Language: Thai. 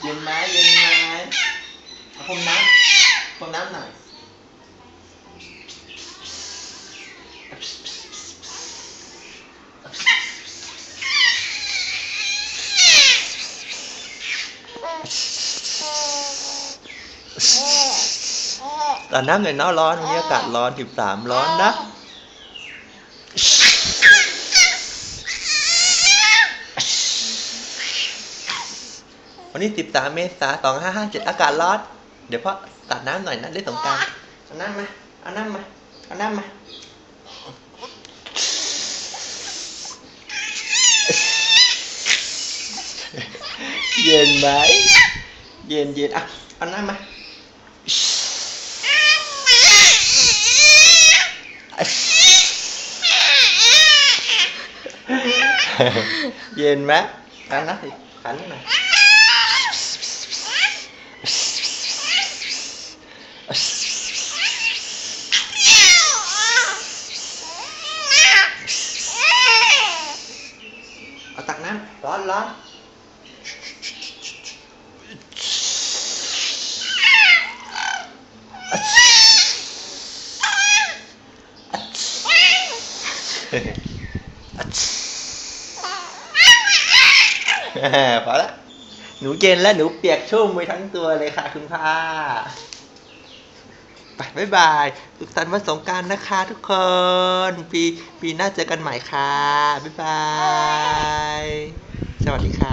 เย็นไหมเย็นไหมอาพรมน้ำพรมน้ำหน่อยแต่น้ำหน่อยเนาะร้อนวันนี้อากาศร้อนสิบสามร้อนนะ วันนี้สิบสามเมษาสองห้าห้าเจ็ดอากาศร้อน เดี๋ยวพ่อตัดน้ำหน่อยนะเล่นสงกรารเอาน้ำมา เอาน้ำมา เอาน้ำมาเย็นไหมเย็นเย็นอะเอาน้ำมาเย็นไหมอันนะสิขันมา เอาตักน้ำร้อนร้อนพอละหนูเย็นแล้วหนูเปียกชุ่มไปทั้งตัวเลยค่ะคุณพ่าไปบ๊ายบายสุขสันต์วันสงกรารนะคะทุกคน ปีปีหน้าเจอกันใหม่ค่ะ บ๊ายบายส วัสดีค่ะ